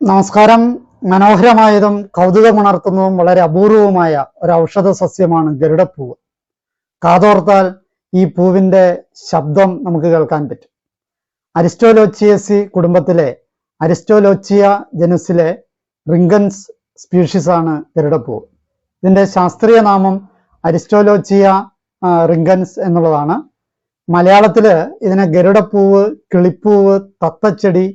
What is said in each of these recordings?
നമസ്കാരം. മനോഹരമായതും കൗതുകമുണർത്തുന്നതും വളരെ അപൂർവമായ ഒരു ഔഷധ സസ്യമാണ് ഗരുഡപ്പൂവ്. കാതോർത്താൽ ഈ പൂവിന്റെ ശബ്ദം നമുക്ക് കേൾക്കാൻ പറ്റും. അരിസ്റ്റോലോച്ചിയസി കുടുംബത്തിലെ അരിസ്റ്റോലോച്ചിയ ജനുസിലെ റിംഗൻസ് സ്പീഷീസ് ആണ് ഗരുഡപ്പൂവ്. ഇതിന്റെ ശാസ്ത്രീയ നാമം അരിസ്റ്റോലോച്ചിയ റിംഗൻസ് റിങ്കൻസ് എന്നുള്ളതാണ്. മലയാളത്തിൽ ഇതിനെ ഗരുഡപ്പൂവ് കിളിപ്പൂവ് തത്തച്ചെടി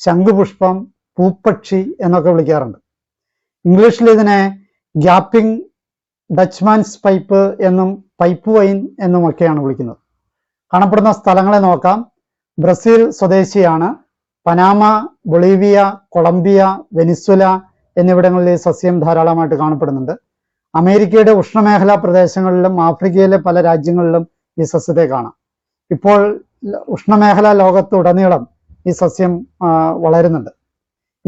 ശംഖുപുഷ്പം പൂപ്പക്ഷി എന്നൊക്കെ വിളിക്കാറുണ്ട്. ഇംഗ്ലീഷിൽ ഇതിനെ ഗ്യാപ്പിംഗ് ഡച്ച്മാൻസ് പൈപ്പ് എന്നും പൈപ്പ് വൈൻ എന്നുമൊക്കെയാണ് വിളിക്കുന്നത്. കാണപ്പെടുന്ന സ്ഥലങ്ങളെ നോക്കാം. ബ്രസീൽ സ്വദേശിയാണ്. പനാമ ബൊളീവിയ കൊളംബിയ വെനിസ്വല എന്നിവിടങ്ങളിൽ ഈ സസ്യം ധാരാളമായിട്ട് കാണപ്പെടുന്നുണ്ട്. അമേരിക്കയുടെ ഉഷ്ണമേഖലാ പ്രദേശങ്ങളിലും ആഫ്രിക്കയിലെ പല രാജ്യങ്ങളിലും ഈ സസ്യത്തെ കാണാം. ഇപ്പോൾ ഉഷ്ണമേഖലാ ലോകത്തുടനീളം ഈ സസ്യം വളരുന്നുണ്ട്.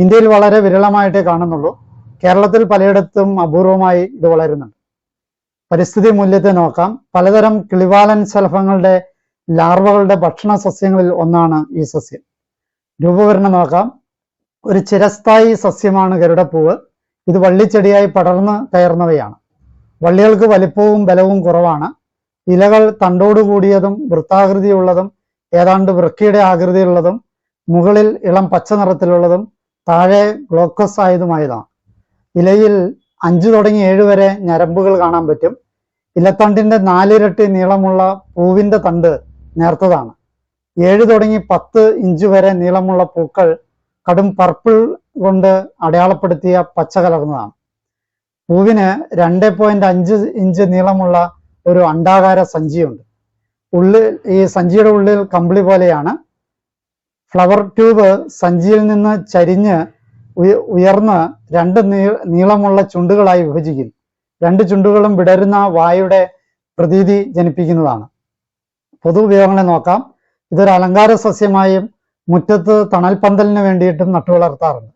ഇന്ത്യയിൽ വളരെ വിരളമായിട്ടേ കാണുന്നുള്ളൂ. കേരളത്തിൽ പലയിടത്തും അപൂർവമായി ഇത് വളരുന്നുണ്ട്. പരിസ്ഥിതി മൂല്യത്തെ നോക്കാം. പലതരം കിളിവാലൻ ശലഭങ്ങളുടെ ലാർവകളുടെ ഭക്ഷണ സസ്യങ്ങളിൽ ഒന്നാണ് ഈ സസ്യം. രൂപവരണം നോക്കാം. ഒരു ചിരസ്ഥായി സസ്യമാണ് ഗരുഡപ്പൂവ്. ഇത് വള്ളിച്ചെടിയായി പടർന്ന് കയറുന്നവയാണ്. വള്ളികൾക്ക് വലിപ്പവും ബലവും കുറവാണ്. ഇലകൾ തണ്ടോടു കൂടിയതും വൃത്താകൃതിയുള്ളതും ഏതാണ്ട് വൃക്കയുടെ ആകൃതിയുള്ളതും മുകളിൽ ഇളം പച്ച നിറത്തിലുള്ളതും താഴെ ഗ്ലോക്കസ് ആയതുമായതാണ് ഇലയിൽ അഞ്ചു തുടങ്ങി ഏഴ് വരെ ഞരമ്പുകൾ കാണാൻ പറ്റും. ഇലത്തണ്ടിന്റെ നാലിരട്ടി നീളമുള്ള പൂവിന്റെ തണ്ട് നേർത്തതാണ്. ഏഴ് തുടങ്ങി പത്ത് ഇഞ്ച് വരെ നീളമുള്ള പൂക്കൾ കടും പർപ്പിൾ കൊണ്ട് അടയാളപ്പെടുത്തിയ പച്ച കലർന്നതാണ്. പൂവിന് രണ്ട് പോയിന്റ് അഞ്ച് ഇഞ്ച് നീളമുള്ള ഒരു അണ്ടാകാര സഞ്ചിയുണ്ട്. ഉള്ളിൽ ഈ സഞ്ചിയുടെ ഉള്ളിൽ കമ്പിളി പോലെയാണ്. ഫ്ലവർ ട്യൂബ് സഞ്ചിയിൽ നിന്ന് ചരിഞ്ഞ് ഉയർന്ന് രണ്ട് നീളമുള്ള ചുണ്ടുകളായി വിഭജിക്കുന്നു. രണ്ട് ചുണ്ടുകളും വിടരുന്ന വായുടെ പ്രതീതി ജനിപ്പിക്കുന്നതാണ്. പൊതു ഉപയോഗങ്ങളെ നോക്കാം. ഇതൊരു അലങ്കാര സസ്യമായും മുറ്റത്ത് തണൽപന്തലിന് വേണ്ടിയിട്ടും നട്ടുവളർത്താറുണ്ട്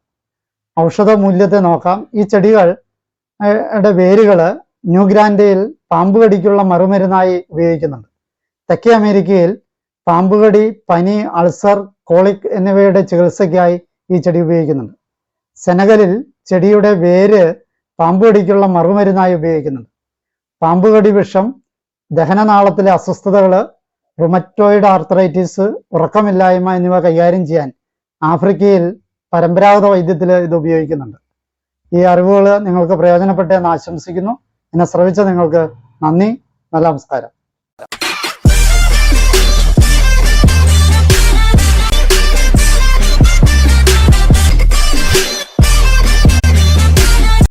ഔഷധ മൂല്യത്തെ നോക്കാം. ഈ ചെടികൾ വേരുകൾ ന്യൂഗ്രാൻഡയിൽ പാമ്പ് കടിക്കുള്ള മറുമരുന്നായി ഉപയോഗിക്കുന്നുണ്ട്. തെക്കേ അമേരിക്കയിൽ പാമ്പുകടി പനി അൾസർ കോളിക് എന്നിവയുടെ ചികിത്സയ്ക്കായി ഈ ചെടി ഉപയോഗിക്കുന്നുണ്ട്. സെനഗലിൽ ചെടിയുടെ വേര് പാമ്പുകടിക്കുള്ള മറുമരുന്നായി ഉപയോഗിക്കുന്നുണ്ട്. പാമ്പുകടി വിഷം ദഹനനാളത്തിലെ അസ്വസ്ഥതകൾ റുമറ്റോയിഡ് ആർത്രൈറ്റിസ് ഉറക്കമില്ലായ്മ എന്നിവ കൈകാര്യം ചെയ്യാൻ ആഫ്രിക്കയിൽ പരമ്പരാഗത വൈദ്യത്തിൽ ഇത് ഉപയോഗിക്കുന്നുണ്ട്. ഈ അറിവുകൾ നിങ്ങൾക്ക് പ്രയോജനപ്പെട്ടെന്ന് ആശംസിക്കുന്നു. എന്നെ ശ്രവിച്ച നിങ്ങൾക്ക് നന്ദി. നല്ല നമസ്കാരം.